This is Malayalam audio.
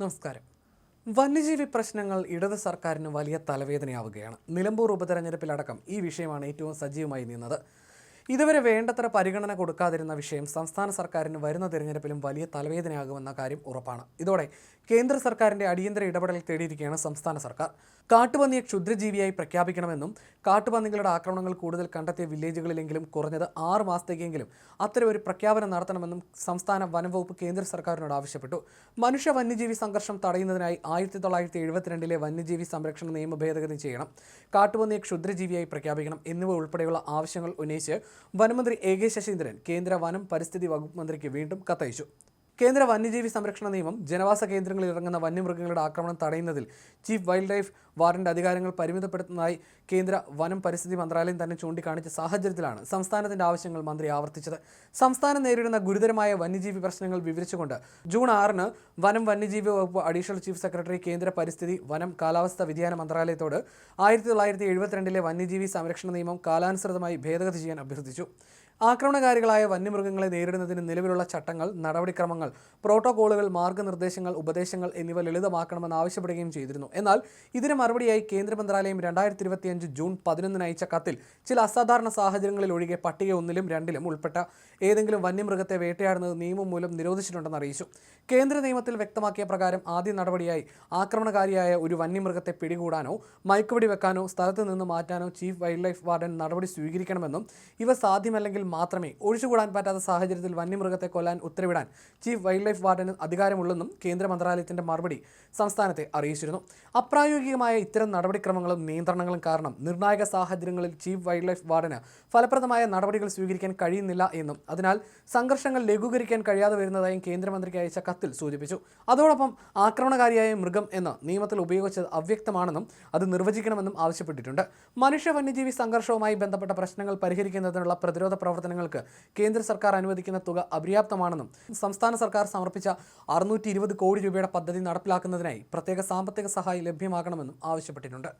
നമസ്കാരം. വന്യജീവി പ്രശ്നങ്ങൾ ഇടത് സർക്കാരിന് വലിയ തലവേദനയാവുകയാണ്. നിലമ്പൂർ ഉപതെരഞ്ഞെടുപ്പിലടക്കം ഈ വിഷയമാണ് ഏറ്റവും സജീവമായി നിന്നത്. ഇതുവരെ വേണ്ടത്ര പരിഗണന കൊടുക്കാതിരുന്ന വിഷയം സംസ്ഥാന സർക്കാരിന് വരുന്ന തിരഞ്ഞെടുപ്പിലും വലിയ തലവേദനയാകുമെന്ന കാര്യം ഉറപ്പാണ്. ഇതോടെ കേന്ദ്ര സർക്കാരിന്റെ അടിയന്തര ഇടപെടൽ തേടിയിരിക്കുകയാണ് സംസ്ഥാന സർക്കാർ. കാട്ടുപന്നിയെ ക്ഷുദ്രജീവിയായി പ്രഖ്യാപിക്കണമെന്നും കാട്ടുപന്നികളുടെ ആക്രമണങ്ങൾ കൂടുതൽ കണ്ടെത്തിയ വില്ലേജുകളിലെങ്കിലും കുറഞ്ഞത് ആറ് മാസത്തേക്കെങ്കിലും അത്തരം ഒരു പ്രഖ്യാപനം നടത്തണമെന്നും സംസ്ഥാന വനംവകുപ്പ് കേന്ദ്ര സർക്കാരിനോട് ആവശ്യപ്പെട്ടു. മനുഷ്യ വന്യജീവി സംഘർഷം തടയുന്നതിനായി ആയിരത്തി തൊള്ളായിരത്തി എഴുപത്തിരണ്ടിലെ വന്യജീവി സംരക്ഷണ നിയമ ഭേദഗതി ചെയ്യണം. കാട്ടുപന്നിയെ ക്ഷുദ്രജീവിയായി പ്രഖ്യാപിക്കണം എന്നിവ ഉൾപ്പെടെയുള്ള ആവശ്യങ്ങൾ ഉന്നയിച്ച് വനമന്ത്രി എ കെ ശശീന്ദ്രൻ കേന്ദ്ര വനം പരിസ്ഥിതി വകുപ്പ് മന്ത്രിക്ക് വീണ്ടും കത്തയച്ചു. കേന്ദ്ര വന്യജീവി സംരക്ഷണ നിയമം ജനവാസ കേന്ദ്രങ്ങളിൽ ഇറങ്ങുന്ന വന്യമൃഗങ്ങളുടെ ആക്രമണം തടയുന്നതിൽ ചീഫ് വൈൽഡ് ലൈഫ് വാർഡന്റെ അധികാരങ്ങൾ പരിമിതപ്പെടുത്തുന്നതായി കേന്ദ്ര വനം പരിസ്ഥിതി മന്ത്രാലയം തന്നെ ചൂണ്ടിക്കാണിച്ച സാഹചര്യത്തിലാണ് സംസ്ഥാനത്തിന്റെ ആവശ്യങ്ങൾ മന്ത്രി ആവർത്തിച്ചത്. സംസ്ഥാനം നേരിടുന്ന ഗുരുതരമായ വന്യജീവി പ്രശ്നങ്ങൾ വിവരിച്ചുകൊണ്ട് ജൂൺ ആറിന് വനം വന്യജീവി വകുപ്പ് അഡീഷണൽ ചീഫ് സെക്രട്ടറി കേന്ദ്ര പരിസ്ഥിതി വനം കാലാവസ്ഥാ വ്യതിയാന മന്ത്രാലയത്തോട് ആയിരത്തി തൊള്ളായിരത്തി എഴുപത്തിരണ്ടിലെ വന്യജീവി സംരക്ഷണ നിയമം കാലാനുസൃതമായി ഭേദഗതി ചെയ്യാൻ അഭ്യർത്ഥിച്ചു. ആക്രമണകാരികളായ വന്യമൃഗങ്ങളെ നേരിടുന്നതിന് നിലവിലുള്ള ചട്ടങ്ങൾ നടപടിക്രമങ്ങൾ പ്രോട്ടോകോളുകൾ മാർഗനിർദ്ദേശങ്ങൾ ഉപദേശങ്ങൾ എന്നിവ ലളിതമാക്കണമെന്ന് ആവശ്യപ്പെടുകയും ചെയ്തിരുന്നു. എന്നാൽ ഇതിന് മറുപടിയായി കേന്ദ്ര മന്ത്രാലയം രണ്ടായിരത്തി ഇരുപത്തിയഞ്ച് ജൂൺ പതിനൊന്നിന് അയച്ച കത്തിൽ ചില അസാധാരണ സാഹചര്യങ്ങളിൽ ഒഴികെ പട്ടിക ഒന്നിലും രണ്ടിലും ഉൾപ്പെട്ട ഏതെങ്കിലും വന്യമൃഗത്തെ വേട്ടയാടുന്നത് നിയമം മൂലം നിരോധിച്ചിട്ടുണ്ടെന്ന് അറിയിച്ചു. കേന്ദ്ര നിയമത്തിൽ വ്യക്തമാക്കിയ പ്രകാരം ആദ്യ നടപടിയായി ആക്രമണകാരിയായ ഒരു വന്യമൃഗത്തെ പിടികൂടാനോ മയക്കുപിടി വെക്കാനോ സ്ഥലത്ത് നിന്ന് മാറ്റാനോ ചീഫ് വൈൽഡ് ലൈഫ് വാർഡൻ നടപടി സ്വീകരിക്കണമെന്നും ഇവ സാധ്യമല്ലെങ്കിൽ മാത്രമേ ഒഴിച്ചുകൂടാൻ പറ്റാത്ത സാഹചര്യത്തിൽ വന്യമൃഗത്തെ കൊല്ലാൻ ഉത്തരവിടാൻ ചീഫ് വൈൽഡ് ലൈഫ് വാർഡന് അധികാരമുള്ളെന്നും കേന്ദ്ര മന്ത്രാലയത്തിന്റെ മറുപടി സംസ്ഥാനത്തെ അറിയിച്ചിരുന്നു. അപ്രായോഗികമായ ഇത്തരം നടപടിക്രമങ്ങളും നിയന്ത്രണങ്ങളും കാരണം നിർണായക സാഹചര്യങ്ങളിൽ ചീഫ് വൈൽഡ് ലൈഫ് വാർഡന് ഫലപ്രദമായ നടപടികൾ സ്വീകരിക്കാൻ കഴിയുന്നില്ല എന്നും അതിനാൽ സംഘർഷങ്ങൾ ലഘൂകരിക്കാൻ കഴിയാതെ വരുന്നതായും കേന്ദ്രമന്ത്രിക്ക് അയച്ച കത്തിൽ സൂചിപ്പിച്ചു. അതോടൊപ്പം ആക്രമണകാരിയായ മൃഗം എന്ന് നിയമത്തിൽ ഉപയോഗിച്ചത് അവ്യക്തമാണെന്നും അത് നിർവചിക്കണമെന്നും ആവശ്യപ്പെട്ടിട്ടുണ്ട്. മനുഷ്യ വന്യജീവി സംഘർഷവുമായി ബന്ധപ്പെട്ട പ്രശ്നങ്ങൾ പരിഹരിക്കുന്നതിനുള്ള പ്രതിരോധ പ്രവർത്തനങ്ങൾക്ക് കേന്ദ്ര സർക്കാർ അനുവദിക്കുന്ന തുക അപര്യാപ്തമാണെന്നും സംസ്ഥാന സർക്കാർ സമർപ്പിച്ച അറുന്നൂറ്റി കോടി രൂപയുടെ പദ്ധതി നടപ്പിലാക്കുന്നതിനായി പ്രത്യേക സാമ്പത്തിക സഹായം ലഭ്യമാക്കണമെന്നും ആവശ്യപ്പെട്ടിട്ടുണ്ട്